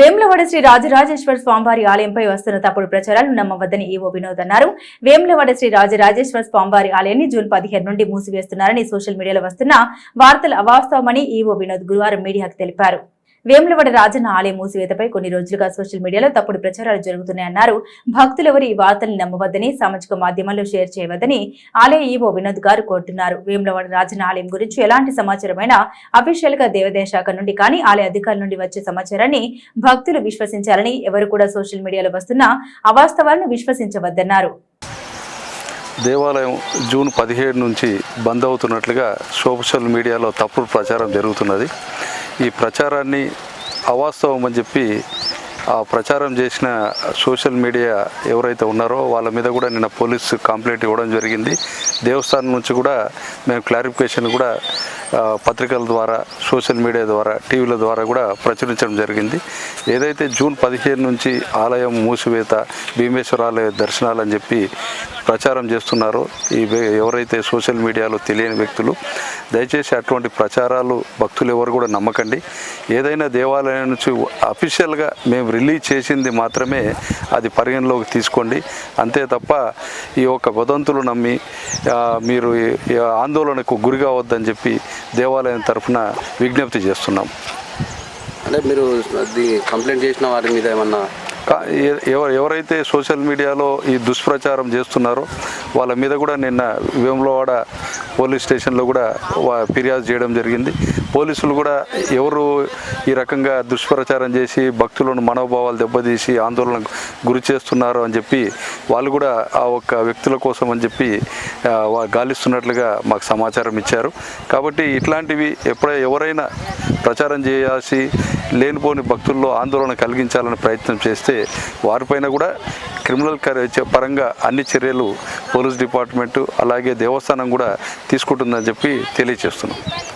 వేములవాడ శ్రీ రాజరాజేశ్వర స్వామివారి ఆలయంపై వస్తున్న తప్పుడు ప్రచారాలు నమ్మవద్దని ఈవో వినోద్ అన్నారు. వేములవాడ శ్రీ రాజరాజేశ్వర స్వామివారి ఆలయాన్ని జూన్ పదిహేను నుండి మూసివేస్తున్నారని సోషల్ మీడియాలో వస్తున్న వార్తలు అవాస్తవమని ఈవో వినోద్ గురువారం మీడియాకు తెలిపారు. వేములవాడ రాజన్న ఆలయం మూసివేతపై కొన్ని రోజులుగా సోషల్ మీడియాలో తప్పుడు ప్రచారాలు జరుగుతున్నాయన్నారు. భక్తులెవరు ఈ వార్తల్ని నమ్మవద్దని సామాజిక మాధ్యమాల్లో షేర్ చేయవద్దని ఆలయ ఈవో వినోద్ గారు కోరుతున్నారు. వేములవాడ రాజన్న ఆలయం గురించి ఎలాంటి సమాచారమైనా అఫీషియల్గా దేవాదాయ శాఖ నుండి కానీ ఆలయ అధికారుల నుండి వచ్చే సమాచారాన్ని భక్తులు విశ్వసించాలని ఎవరు కూడా సోషల్ మీడియాలో వస్తున్న అవాస్తవాలను విశ్వసించవద్దన్నారు. దేవాలయం జూన్ పదిహేడు నుంచి బంద్ అవుతున్నట్లుగా సోషల్ మీడియాలో తప్పుడు ప్రచారం జరుగుతున్నది. ఈ ప్రచారాన్ని అవాస్తవం అని చెప్పి ఆ ప్రచారం చేసిన సోషల్ మీడియా ఎవరైతే ఉన్నారో వాళ్ళ మీద కూడా నిన్న పోలీసు కంప్లైంట్ ఇవ్వడం జరిగింది. దేవస్థానం నుంచి కూడా మేము క్లారిఫికేషన్ కూడా పత్రికల ద్వారా సోషల్ మీడియా ద్వారా టీవీల ద్వారా కూడా ప్రచురించడం జరిగింది. ఏదైతే జూన్ పదిహేను నుంచి ఆలయం మూసివేత భీమేశ్వర ఆలయ దర్శనాలు అని చెప్పి ప్రచారం చేస్తున్నారో ఈ ఎవరైతే సోషల్ మీడియాలో తెలియని వ్యక్తులు దయచేసి అటువంటి ప్రచారాలు భక్తులు ఎవరు కూడా నమ్మకండి. ఏదైనా దేవాలయం నుంచి అఫీషియల్గా మేము రిలీజ్ చేసింది మాత్రమే అది పరిగణలోకి తీసుకోండి. అంతే తప్ప ఈ యొక్క వదంతులు నమ్మి మీరు ఆందోళనకు గురి కావద్దని చెప్పి దేవాలయం తరఫున విజ్ఞప్తి చేస్తున్నాం. అంటే మీరు కంప్లైంట్ చేసిన వారి మీద ఏమన్నా కా- ఎ- ఎవ- ఎవరైతే సోషల్ మీడియాలో ఈ దుష్ప్రచారం చేస్తున్నారో వాళ్ళ మీద కూడా నిన్న వేములవాడ పోలీస్ స్టేషన్లో కూడా ఫిర్యాదు చేయడం జరిగింది. పోలీసులు కూడా ఎవరు ఈ రకంగా దుష్ప్రచారం చేసి భక్తులను మనోభావాలు దెబ్బతీసి ఆందోళనకు గురి చేస్తున్నారు అని చెప్పి వాళ్ళు కూడా ఆ ఒక్క వ్యక్తుల కోసం అని చెప్పి గాలిస్తున్నట్లుగా మాకు సమాచారం ఇచ్చారు. కాబట్టి ఇట్లాంటివి ఎప్పుడ ఎవరైనా ప్రచారం చేయాల్సి లేనిపోని భక్తుల్లో ఆందోళన కలిగించాలని ప్రయత్నం చేస్తే వారిపైన కూడా క్రిమినల్ పరంగా అన్ని చర్యలు పోలీస్ డిపార్ట్మెంటు అలాగే దేవస్థానం కూడా తీసుకుంటుందని చెప్పి తెలియజేస్తున్నాం